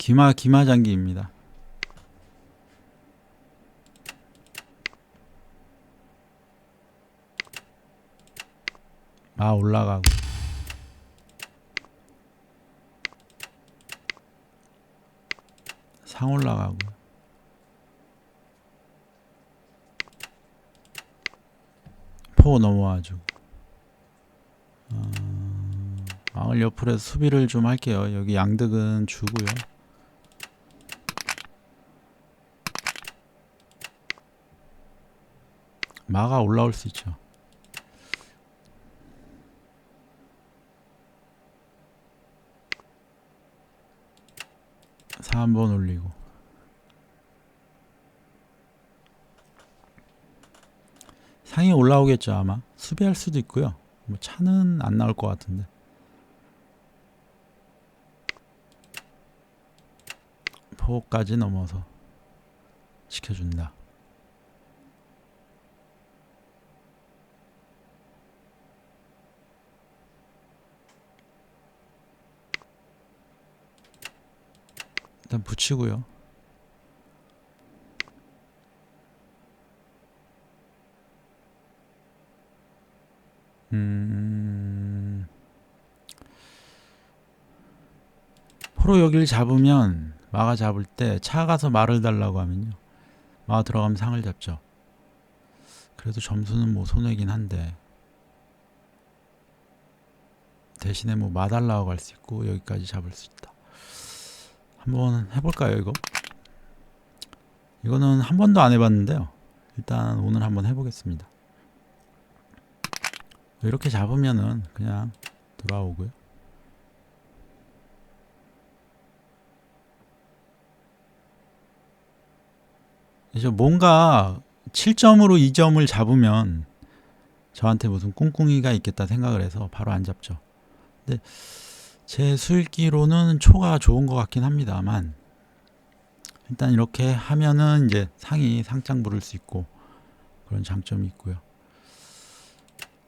기마 기마 장기입니다. 아 올라가고. 상 올라가고. 포 넘어와주고. 어, 망을 옆으로 수비를 좀 할게요. 여기 양득은 주고요 마가 올라올 수 있죠. 사 한번 올리고. 상이 올라오겠죠 아마. 수비할 수도 있고요. 뭐 차는 안 나올 것 같은데. 포까지 넘어서 지켜준다 일단 붙이고요 음. 포로 여기를 잡으면 마가 잡을 때 차 가서 말을 달라고 하면요. 마가 들어가면 상을 잡죠. 그래도 점수는 뭐 손해긴 한데 대신에 뭐 마달라고 할수 있고 여기까지 잡을 수 있다. 한번 해볼까요 이거? 이거는 한 번도 안 해봤는데요. 일단 오늘 한번 해보겠습니다. 이렇게 잡으면은 그냥 돌아오고요. 이제 뭔가 7점으로 2점을 잡으면 저한테 무슨 꿍꿍이가 있겠다 생각을 해서 바로 안 잡죠. 근데 제 수익기로는 초가 좋은 것 같긴 합니다만 일단 이렇게 하면은 이제 상이 상장 부를 수 있고 그런 장점이 있고요.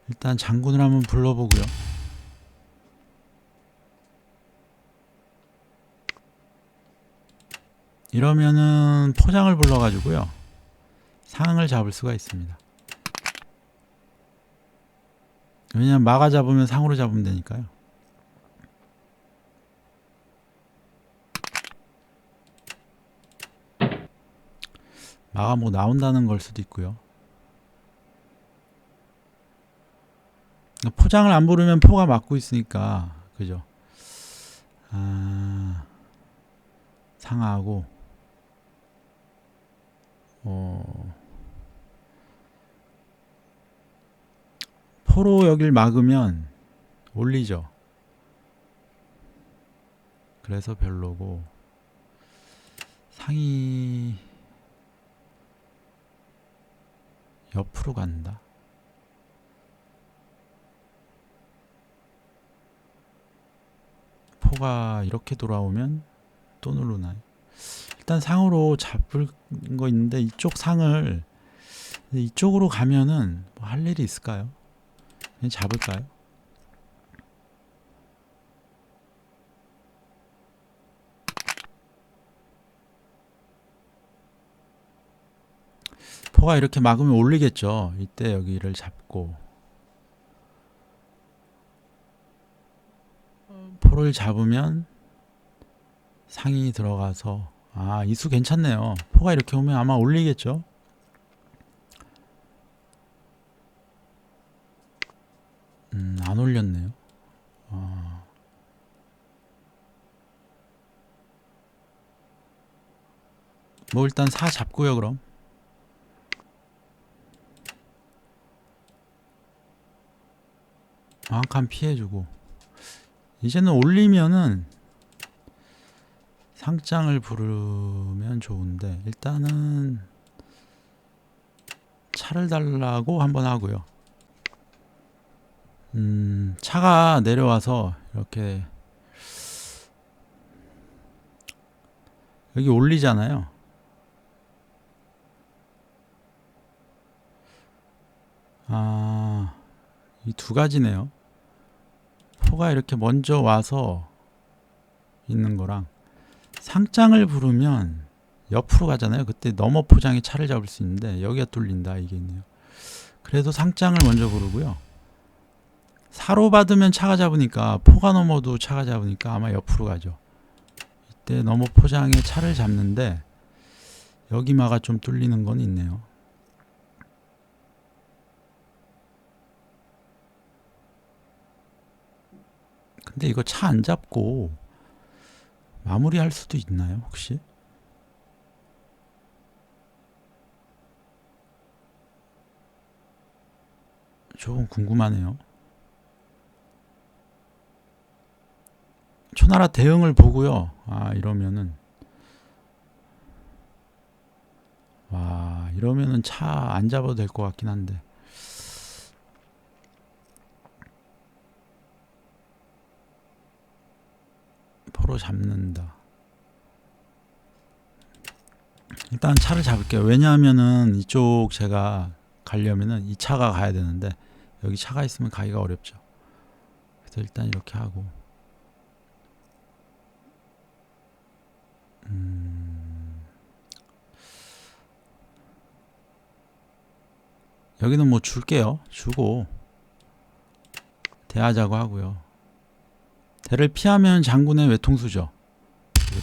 일단 장군을 한번 불러보고요. 이러면은 포장을 불러가지고요. 상을 잡을 수가 있습니다. 왜냐면 마가 잡으면 상으로 잡으면 되니까요. 마가 뭐 나온다는 걸 수도 있고요. 포장을 안 부르면 포가 막고 있으니까 그죠? 아, 상하고 어, 포로 여길 막으면 올리죠. 그래서 별로고 상이 옆으로 간다. 포가 이렇게 돌아오면 또 누르나요? 일단 상으로 잡을 거 있는데 이쪽 상을 이쪽으로 가면은 뭐 할 일이 있을까요? 그냥 잡을까요? 포가 이렇게 막으면 올리겠죠. 이때 여기를 잡고 포를 잡으면 상이 들어가서 아 이수 괜찮네요. 포가 이렇게 오면 아마 올리겠죠. 음, 안 올렸네요. 아. 뭐 일단 사 잡고요 그럼. 한칸 피해주고 이제는 올리면은 상장을 부르면 좋은데 일단은 차를 달라고 한번 하고요. 음, 차가 내려와서 이렇게 여기 올리잖아요. 아, 이 두 가지네요. 포가 이렇게 먼저 와서 있는 거랑 상장을 부르면 옆으로 가잖아요. 그때 넘어 포장에 차를 잡을 수 있는데 여기가 뚫린다 이게 있네요. 그래도 상장을 먼저 부르고요. 사로 받으면 차가 잡으니까 포가 넘어도 차가 잡으니까 아마 옆으로 가죠. 이때 넘어 포장에 차를 잡는데 여기마가 좀 뚫리는 건 있네요. 근데 이거 차 안 잡고 마무리할 수도 있나요, 혹시? 조금 궁금하네요. 초나라 대응을 보고요. 아, 이러면은 와, 이러면은 차 안 잡아도 될 것 같긴 한데. 포로 잡는다. 일단 차를 잡을게요. 왜냐하면은 이쪽 제가 가려면은 이 차가 가야 되는데 여기 차가 있으면 가기가 어렵죠. 그래서 일단 이렇게 하고 음, 여기는 뭐 줄게요. 주고 대하자고 하고요. 대를 피하면 장군의 외통수죠.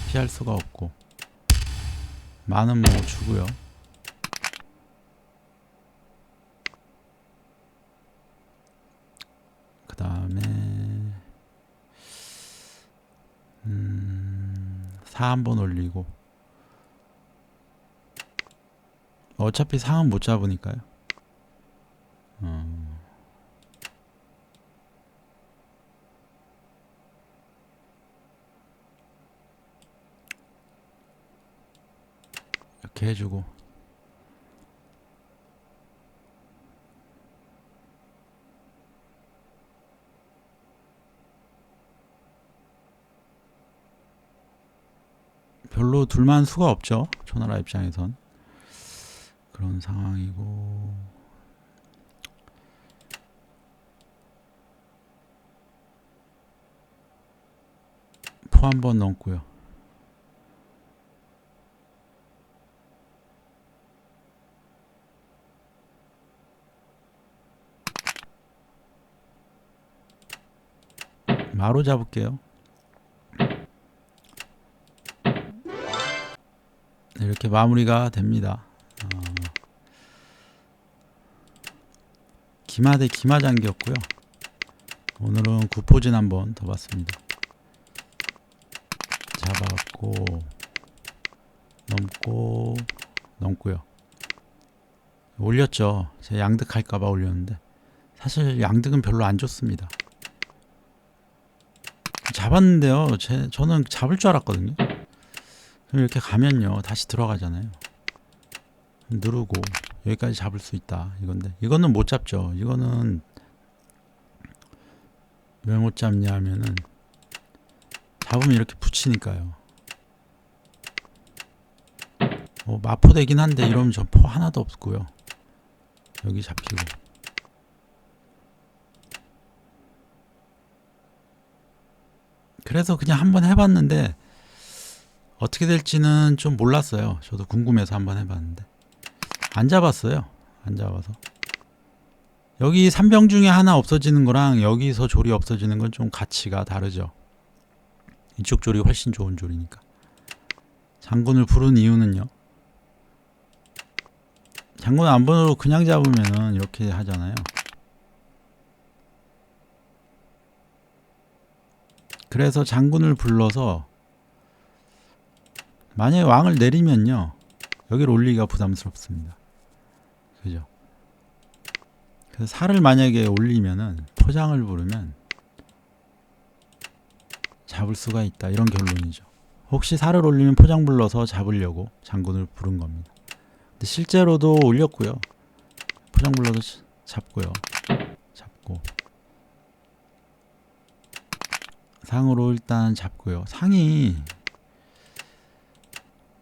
피할 수가 없고 많은 뭐 주고요. 그 다음에 음, 4 한번 올리고 어차피 상은 못 잡으니까요. 어. 이렇게 해주고. 별로 둘만 수가 없죠 초나라 입장에선. 그런 상황이고. 포 한 번 넘고요 마로 잡을게요. 네, 이렇게 마무리가 됩니다. 어, 기마 대 기마 장기였고요. 오늘은 구포진 한번 더 봤습니다. 잡아갖고 넘고 넘고요. 올렸죠. 제 양득할까봐 올렸는데 사실 양득은 별로 안 좋습니다. 잡았는데요. 제, 저는 잡을 줄 알았거든요. 그럼 이렇게 가면요. 다시 들어가잖아요. 누르고 여기까지 잡을 수 있다. 이건데 이거는 못 잡죠. 이거는 왜 못 잡냐 하면은 잡으면 이렇게 붙이니까요. 어, 마포되긴 한데 이러면 저 포 하나도 없고요. 여기 잡히고 그래서 그냥 한번 해봤는데 어떻게 될지는 좀 몰랐어요. 저도 궁금해서 한번 해봤는데 안 잡았어요. 안 잡아서 여기 3병 중에 하나 없어지는 거랑 여기서 조리 없어지는 건 좀 가치가 다르죠. 이쪽 조리 훨씬 좋은 조리니까. 장군을 부른 이유는요. 장군 안 번으로 그냥 잡으면은 이렇게 하잖아요. 그래서 장군을 불러서 만약에 왕을 내리면요. 여기를 올리기가 부담스럽습니다. 그죠? 그래서 살을 만약에 올리면은 포장을 부르면 잡을 수가 있다. 이런 결론이죠. 혹시 살을 올리면 포장 불러서 잡으려고 장군을 부른 겁니다. 근데 실제로도 올렸고요. 포장 불러서 잡고요. 잡고 상으로 일단 잡고요. 상이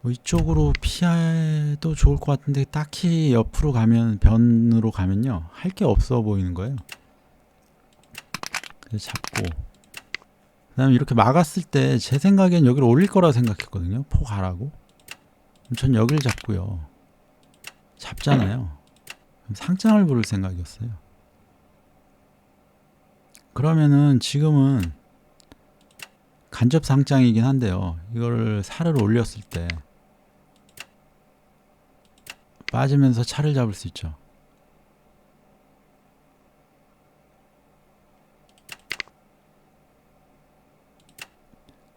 뭐 이쪽으로 피해도 좋을 것 같은데 딱히 옆으로 가면 변으로 가면요 할 게 없어 보이는 거예요. 그래서 잡고 그다음에 이렇게 막았을 때 제 생각엔 여기를 올릴 거라 생각했거든요. 포 가라고. 전 여기를 잡고요. 잡잖아요. 상장을 부를 생각이었어요. 그러면은 지금은 간접 상장이긴 한데요. 이거를 살을 올렸을 때 빠지면서 차를 잡을 수 있죠.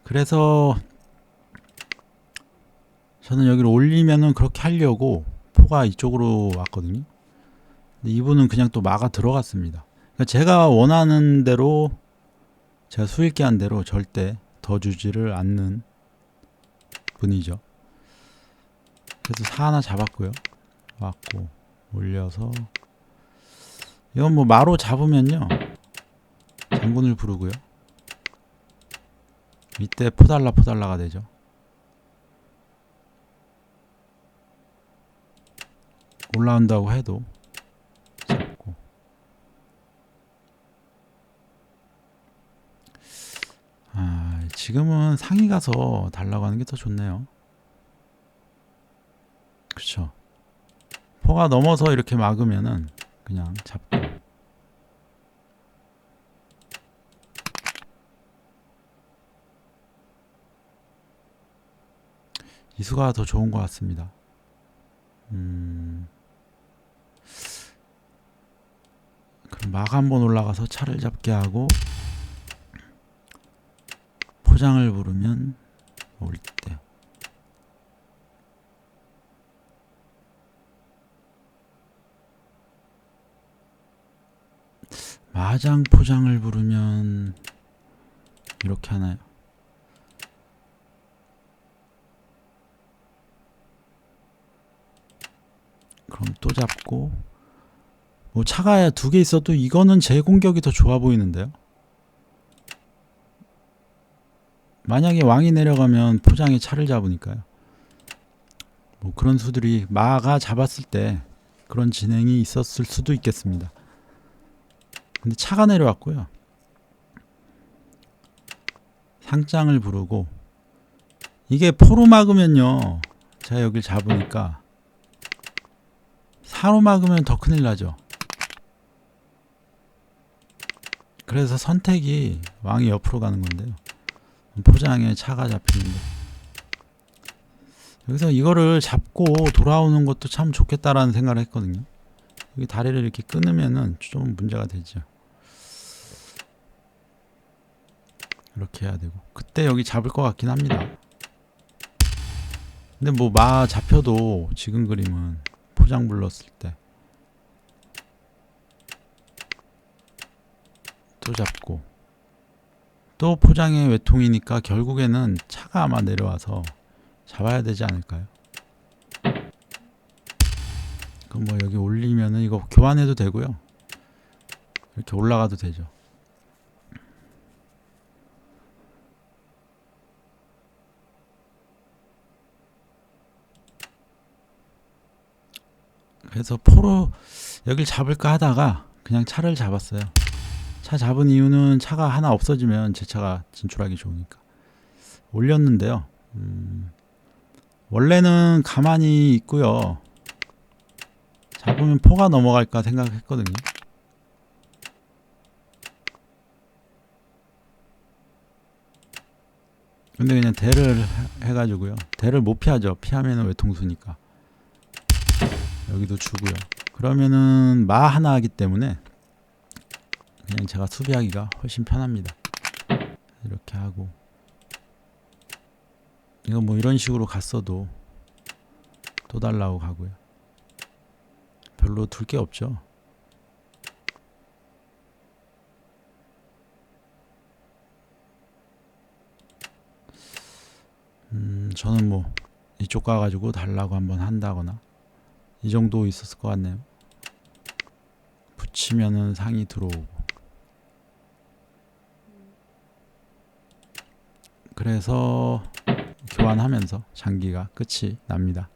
그래서 저는 여기를 올리면은 그렇게 하려고 포가 이쪽으로 왔거든요. 근데 이분은 그냥 또 막아 들어갔습니다. 그러니까 제가 원하는 대로 제가 수익기 한 대로 절대 더 주지를 않는 분이죠. 그래서 사 하나 잡았고요. 왔고 올려서 이건 뭐 마로 잡으면요 장군을 부르고요. 밑에 포달라 포달라가 되죠. 올라온다고 해도 잡고 아 지금은 상위 가서 달라고 하는 게 더 좋네요. 그렇죠. 포가 넘어서 이렇게 막으면은 그냥 잡고 이수가 더 좋은 것 같습니다. 음, 그럼 막 한번 올라가서 차를 잡게 하고 포장을 부르면 올 때. 마장 포장을 부르면 이렇게 하나요? 그럼 또 잡고 뭐 차가 두 개 있어도 이거는 제 공격이 더 좋아 보이는데요. 만약에 왕이 내려가면 포장에 차를 잡으니까요. 뭐 그런 수들이 마가 잡았을 때 그런 진행이 있었을 수도 있겠습니다. 근데 차가 내려왔고요. 상장을 부르고 이게 포로 막으면요. 제가 여길 잡으니까 사로 막으면 더 큰일 나죠. 그래서 선택이 왕이 옆으로 가는 건데요. 포장에 차가 잡히는데 여기서 이거를 잡고 돌아오는 것도 참 좋겠다라는 생각을 했거든요. 여기 다리를 이렇게 끊으면은 좀 문제가 되죠. 이렇게 해야 되고 그때 여기 잡을 것 같긴 합니다. 근데 뭐 마 잡혀도 지금 그림은 포장 불렀을 때 또 잡고 또 포장의 외통이니까 결국에는 차가 아마 내려와서 잡아야 되지 않을까요? 그럼 뭐 여기 올리면은 이거 교환해도 되고요. 이렇게 올라가도 되죠. 그래서 포로 여길 잡을까 하다가 그냥 차를 잡았어요. 차 잡은 이유는 차가 하나 없어지면 제 차가 진출하기 좋으니까 올렸는데요. 음, 원래는 가만히 있고요. 잡으면 포가 넘어갈까 생각했거든요. 근데 그냥 대를 해- 해가지고요. 대를 못 피하죠. 피하면은 외통수니까. 여기도 주고요. 그러면은 마 하나 하기 때문에 그냥 제가 수비하기가 훨씬 편합니다. 이렇게 하고 이거 뭐 이런 식으로 갔어도 또 달라고 가고요. 별로 둘 게 없죠. 음, 저는 뭐 이쪽 가가지고 달라고 한번 한다거나 이 정도 있었을 것 같네요. 붙이면은 상이 들어오고. 그래서 교환하면서 장기가 끝이 납니다.